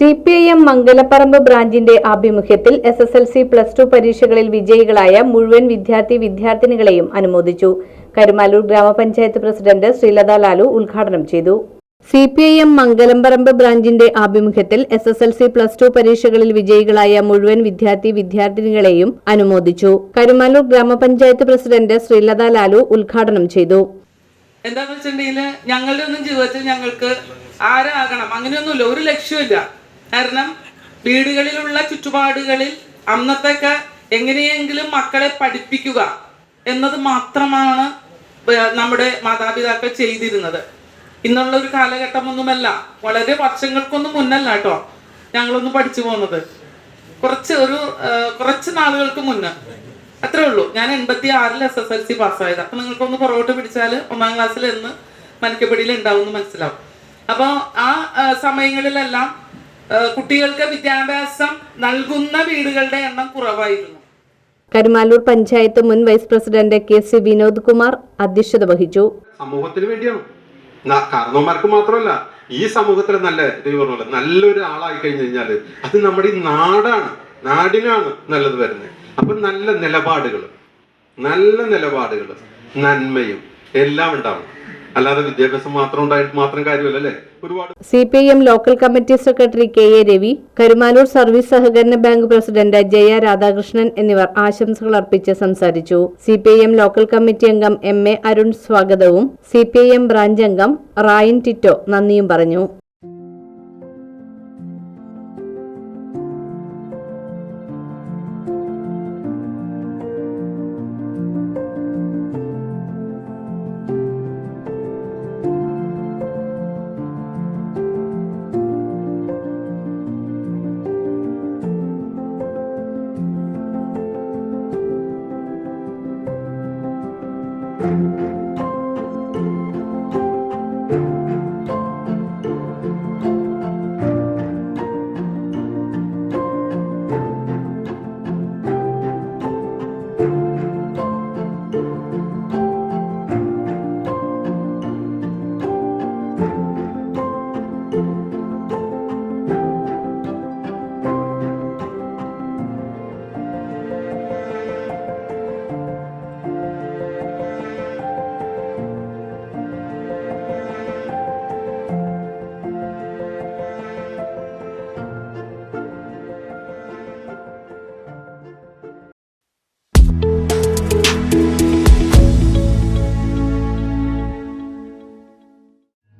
C P I M Mangalapparamba ബ്രാഞ്ചിന്റെ ആഭിമുഖ്യത്തിൽ S S L C plus two പരീക്ഷകളിൽ വിജയികളായ മുഴുവൻ വിദ്യാർത്ഥി വിദ്യാർത്ഥിനികളെയും അനുമോദിച്ചു. കരുമാലൂർ ഗ്രാമപഞ്ചായത്ത് പ്രസിഡന്റ് ശ്രീലത ലാലു ഉദ്ഘാടനം ചെയ്തു. C P I M Mangalamparamba ബ്രാഞ്ചിന്റെ ആഭിമുഖ്യത്തിൽ S S L C plus two പരീക്ഷകളിൽ വിജയികളായ മുഴുവൻ വിദ്യാർത്ഥി വിദ്യാർത്ഥിനികളെയും അനുമോദിച്ചു. കരുമാലൂർ ഗ്രാമപഞ്ചായത്ത് പ്രസിഡന്റ് ശ്രീലത ലാലു ഉദ്ഘാടനം ചെയ്തു. എന്താണെന്ന് വെച്ചിട്ടുണ്ടെങ്കിൽ ഞങ്ങളുടെ ഒന്നും ജീവിതത്തിൽ ഞങ്ങൾക്ക് ആരാകണം? അങ്ങനെയൊന്നുമില്ല. ഒരു ലക്ഷ്യമില്ല കാരണം വീടുകളിലുള്ള ചുറ്റുപാടുകളിൽ അന്നത്തെയൊക്കെ എങ്ങനെയെങ്കിലും മക്കളെ പഠിപ്പിക്കുക എന്നത് മാത്രമാണ് നമ്മുടെ മാതാപിതാക്കൾ ചെയ്തിരുന്നത്. ഇന്നുള്ള ഒരു കാലഘട്ടമൊന്നുമല്ല. വളരെ വർഷങ്ങൾക്കൊന്നും മുന്നല്ല കേട്ടോ ഞങ്ങളൊന്നും പഠിച്ചു പോകുന്നത് കുറച്ച് ഒരു കുറച്ച് നാളുകൾക്ക് മുന്നേ. അത്രേ ഉള്ളൂ. ഞാൻ എൺപത്തി ആറിൽ എസ് എസ് എൽ സി പാസ്സായത്. അപ്പൊ നിങ്ങൾക്കൊന്ന് പുറകോട്ട് പിടിച്ചാൽ ഒന്നാം ക്ലാസ്സിൽ എന്ന് മനക്കപ്പടിയിൽ ഉണ്ടാവും എന്ന് മനസ്സിലാവും. അപ്പോൾ ആ സമയങ്ങളിലെല്ലാം കുട്ടികൾക്ക് വിദ്യാഭ്യാസം നൽകുന്ന വീടുകളുടെ എണ്ണം കുറവായിരുന്നു. കരുമാലൂർ പഞ്ചായത്ത് മുൻ vice president K C Vinod Kumar അധ്യക്ഷത വഹിച്ചു. സമൂഹത്തിന് വേണ്ടിയാണ്. കാരണവന്മാർക്ക് മാത്രമല്ല ഈ സമൂഹത്തിൽ നല്ല പറഞ്ഞ നല്ലൊരു ആളായി കഴിഞ്ഞു കഴിഞ്ഞാൽ അത് നമ്മുടെ ഈ നാടാണ് നാടിനാണ് നല്ലത് വരുന്നത്. അപ്പൊ നല്ല നിലപാടുകൾ നല്ല നിലപാടുകൾ നന്മയും എല്ലാം ഉണ്ടാവണം. അല്ലാതെ വിദ്യാഭ്യാസം മാത്രം ഉണ്ടായിട്ട് മാത്രം കാര്യമല്ല ഒരുപാട് C P I M local committee secretary K A Ravi Karumanoor service സഹകരണ ബാങ്ക് പ്രസിഡന്റ് ജയ രാധാകൃഷ്ണൻ എന്നിവർ ആശംസകൾ അർപ്പിച്ച് സംസാരിച്ചു. C P I M local committee അംഗം എം എ അരുൺ സ്വാഗതവും C P I M branch അംഗം റായൻ ടിറ്റോ നന്ദിയും പറഞ്ഞു.